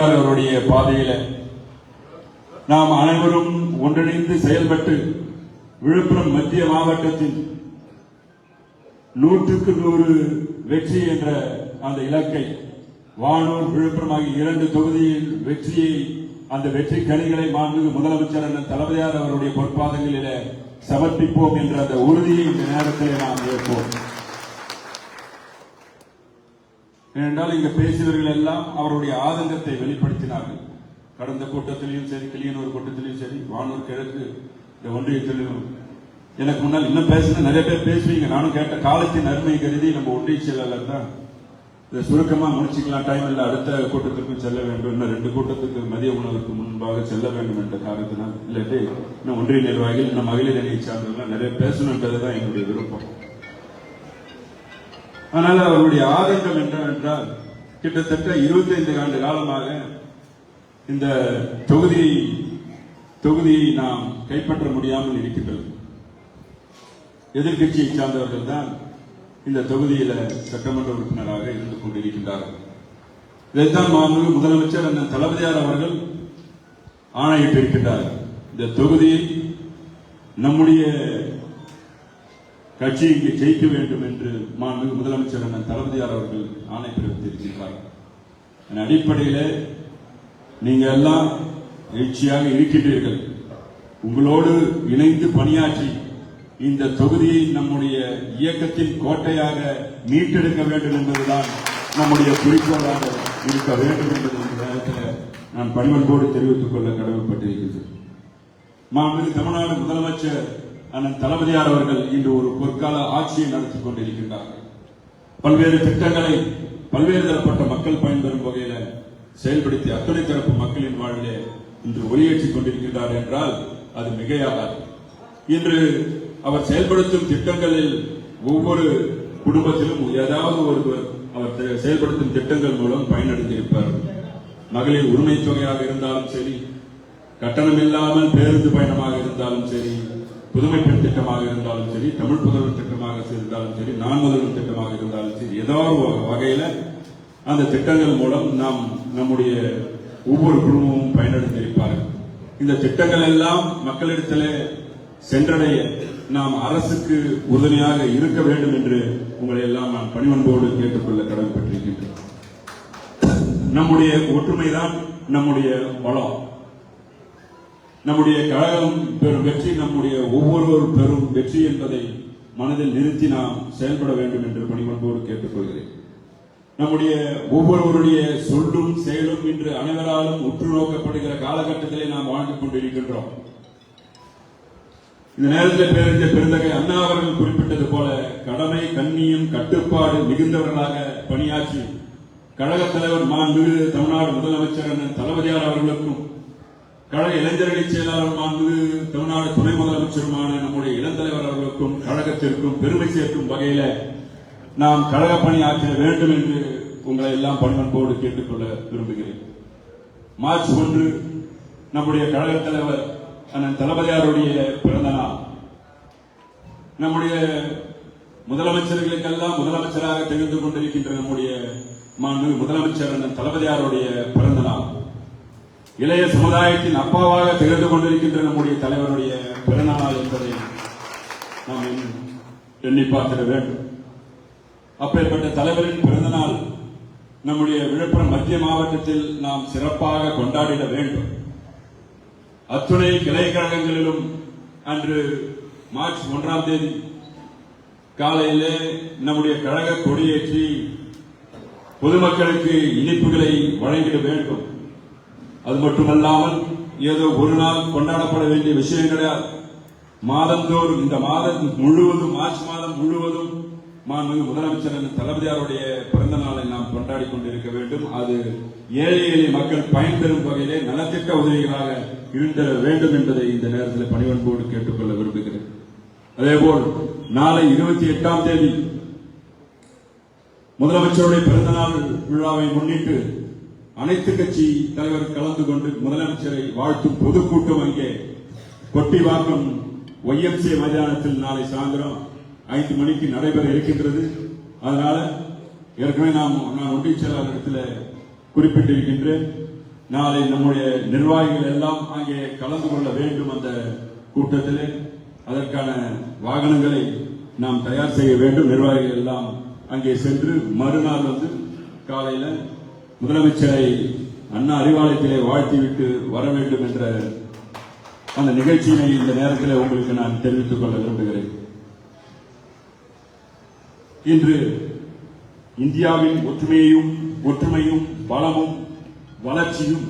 அவருடைய பாதையில நாம் அனைவரும் ஒன்றிணைந்து செயல்பட்டு விழுப்புரம் மத்திய மாவட்டத்தின் நூற்றுக்கு நூறு வெற்றி என்ற அந்த இலக்கை வானூர் விழுப்புரம் ஆகிய இரண்டு தொகுதியில் வெற்றியை அந்த வெற்றி கனிகளை மாண்பு முதலமைச்சர் அண்ணன் தளபதியார் அவருடைய பொற்பாதங்களில சமர்ப்பிப்போம் என்ற அந்த உறுதியை இந்த நேரத்தில் நாம் ஏற்போம். ஏனென்றால் இங்கு பேசியவர்கள் எல்லாம் அவருடைய ஆதங்கத்தை வெளிப்படுத்தினார்கள். கடந்த கூட்டத்திலையும் சரி கிளியனூர் கூட்டத்திலையும் சரி வானூர் கிழக்கு இந்த ஒன்றியத்திலும். எனக்கு முன்னால் இன்னும் பேசுனா நிறைய பேர் பேசுவீங்க. நானும் கேட்ட காலத்தின் அருமை கருதி நம்ம ஒன்றிய செயலாளர் தான். இதை சுருக்கமாக முடிச்சுக்கலாம். டைம் இல்லை அடுத்த கூட்டத்திற்கும் செல்ல வேண்டும். இன்னும் ரெண்டு கூட்டத்துக்கு மதிய உணவுக்கு முன்பாக செல்ல வேண்டும் என்ற காரணத்தினால் இல்லாட்டி இன்னும் ஒன்றிய நிர்வாகிகள் இன்னும் மகளிர் அணியை சார்ந்தவர்கள் நிறைய பேசணுன்றது தான் எங்களுடைய விருப்பம். ஆனால் அவருடைய ஆதங்கம் என்னவென்றால் கிட்டத்தட்ட 25 ஆண்டு காலமாக இந்த தொகுதியை தொகுதியை நாம் கைப்பற்ற முடியாமல் இருக்கின்றது. எதிர்க்கட்சியை சார்ந்தவர்கள் தான் இந்த தொகுதியில சட்டமன்ற உறுப்பினராக இருந்து கொண்டிருக்கின்றார்கள். இதைத்தான் மாண்புமிகு முதலமைச்சர் அண்ணன் தளபதியார் அவர்கள் ஆணையிட்டிருக்கின்றார். இந்த தொகுதியை நம்முடைய கட்சி இங்கே ஜெயிக்க வேண்டும் என்று மாண்புமிகு முதலமைச்சர் அண்ணன் தளபதியார் அவர்கள் ஆணை பிறப்பித்திருக்கின்றார் அதன் அடிப்படையில் நீங்க எல்லாம் எழுச்சியாக இருக்கின்றீர்கள். உங்களோடு இணைந்து பணியாற்றி இந்த தொகுதியை நம்முடைய இயக்கத்தின் கோட்டையாக மீட்டெடுக்க வேண்டும் என்பதுதான் நம்முடைய குறிக்கோளாக இருக்க வேண்டும் என்பது இந்த நேரத்தில் நான் பணிமன்போடு தெரிவித்துக் கொள்ள கடமைப்பட்டிருக்கிறேன் மாண்புமிகு தமிழ்நாடு முதலமைச்சர் அண்ணன் தளபதியார் அவர்கள் இன்று ஒரு பொற்கால ஆட்சியை நடத்திக் கொண்டிருக்கின்றார்கள். பல்வேறு திட்டங்களை பல்வேறு தரப்பட்ட மக்கள் பயன்பெறும் வகையில செயல்படுத்தி அத்துணை தரப்பு மக்களின் வாழ்விலே இன்று ஒளியேற்றிக் கொண்டிருக்கின்றார் என்றால் அது மிகையாகாது. இன்று அவர் செயல்படுத்தும் திட்டங்களில் ஒவ்வொரு குடும்பத்திலும் ஏதாவது ஒருவர் அவர் செயல்படுத்தும் திட்டங்கள் மூலம் பயனடைந்திருப்பார். மகளிர் உரிமை தொகையாக இருந்தாலும் சரி கட்டணம் இல்லாமல் பேருந்து பயணமாக இருந்தாலும் சரி புதுமை பெண் திட்டமாக இருந்தாலும் சரி தமிழ் புதல்வர் திட்டமாக இருந்தாலும் சரி நான் முதல்வர் திட்டமாக இருந்தாலும் சரி ஏதாவது ஒரு வகையில அந்த திட்டங்கள் மூலம் நாம் நம்முடைய ஒவ்வொரு குடும்பமும் பயனடைந்திருப்பார்கள் இந்த திட்டங்கள் எல்லாம் மக்களிடத்தில் சென்றடைய நாம் அரசுக்கு உறுதுணையாக இருக்க வேண்டும் என்று உங்களை எல்லாம் நான் பணிவன்போடு கேட்டுக்கொள்ள கடமைப்பட்டிருக்கின்றேன். நம்முடைய ஒற்றுமைதான் நம்முடைய பலம் நம்முடைய கழகம் பெறும் வெற்றி நம்முடைய ஒவ்வொருவர் பெறும் வெற்றி என்பதை மனதில் நிறுத்தி நாம் செயல்பட வேண்டும் என்று பணிவன்போடு கேட்டுக்கொள்கிறேன். நம்முடைய ஒவ்வொருவருடைய சொல்லும் செயலும் இன்று அனைவராலும் உற்று நோக்கப்படுகிற காலகட்டத்திலே நாம் வாழ்ந்து கொண்டிருக்கின்றோம். இந்த நேரத்தில் பேருந்த பெருந்தகை அண்ணா அவர்கள் குறிப்பிட்டது போல கடமை கண்ணியம் கட்டுப்பாடு மிகுந்தவர்களாக பணியாற்றி கழக தலைவர் மாண்பு தமிழ்நாடு முதலமைச்சர் அண்ணன் தளபதியார் அவர்களுக்கும் கழக இளைஞரணி செயலாளர் மாண்புமிகு தமிழ்நாடு துணை முதலமைச்சருமான நம்முடைய இளந்தலைவர் அவர்களுக்கும் கழகத்திற்கும் பெருமை சேர்க்கும் வகையில நாம் கழக பணி ஆற்ற வேண்டும் என்று உங்களை எல்லாம் பண்பன்போடு கேட்டுக்கொள்ள விரும்புகிறேன். மார்ச் ஒன்று நம்முடைய கழக தலைவர் அண்ணன் தளபதியாருடைய பிறந்த நாள். நம்முடைய முதலமைச்சர்களுக்கெல்லாம் முதலமைச்சராக தெரிந்து கொண்டிருக்கின்ற நம்முடைய மாண்பு முதலமைச்சர் அண்ணன் தளபதியாருடைய பிறந்த நாள். இளைய சமுதாயத்தின் அப்பாவாக திகழ்ந்து கொண்டிருக்கின்ற நம்முடைய தலைவருடைய பிறந்த நாள் என்பதை நாம் எண்ணி- பார்த்திட வேண்டும். அப்பேற்பட்ட தலைவரின் பிறந்தநாள் நம்முடைய விழுப்புரம் மத்திய மாவட்டத்தில் நாம் சிறப்பாக கொண்டாடிட வேண்டும். அத்துணை கிளை கழகங்களிலும் அன்று மார்ச் ஒன்றாம் தேதி காலையிலே நம்முடைய கழக கொடியேற்றி பொதுமக்களுக்கு இனிப்புகளை வழங்கிட வேண்டும். அது மட்டுமல்லாமல் ஏதோ ஒரு நாள் கொண்டாடப்பட வேண்டிய விஷயம் கிடையாது. மாதந்தோறும் இந்த மாதம் முழுவதும் மார்ச் மாதம் முழுவதும் மாண்புமிகு முதலமைச்சர் தளபதியாருடைய பிறந்த நாளை நாம் கொண்டாடி கொண்டிருக்க வேண்டும். அது ஏழை எளிய மக்கள் பயன்பெறும் வகையிலே நலத்திட்ட உதவிகளாக இருந்த வேண்டும் என்பதை இந்த நேரத்தில் பணிவன்போடு கேட்டுக்கொள்ள விரும்புகிறேன். அதேபோல் நாளை இருபத்தி எட்டாம் தேதி முதலமைச்சருடைய பிறந்தநாள் விழாவை முன்னிட்டு அனைத்து கட்சி தலைவர் கலந்து கொண்டு முதலமைச்சரை வாழ்த்தும் பொதுக்கூட்டம் அங்கே. கொட்டிவாக்கம் ஒய்எம்சி மைதானத்தில் நாளை சாயந்தரம் ஐந்து மணிக்கு நடைபெற இருக்கின்றது. அதனால ஏற்கனவே நாம் நான் ஒன்றிய செயலாளரிடத்தில் குறிப்பிட்டிருக்கின்றேன். நாளை நம்முடைய நிர்வாகிகள் எல்லாம் அங்கே கலந்து கொள்ள வேண்டும் அந்த கூட்டத்திலே. அதற்கான வாகனங்களை நாம் தயார் செய்ய வேண்டும். நிர்வாகிகள் எல்லாம் அங்கே சென்று மறுநாள் வந்து காலையில் முதலமைச்சரை அண்ணா அறிவாலயத்திலே வாழ்த்திவிட்டு வர வேண்டும் என்ற அந்த நிகழ்ச்சியினை இந்த நேரத்தில் உங்களுக்கு நான் தெரிவித்துக் கொள்ள விரும்புகிறேன். இன்று இந்தியாவின் ஒற்றுமையையும் ஒற்றுமையும் பலமும் வளர்ச்சியும்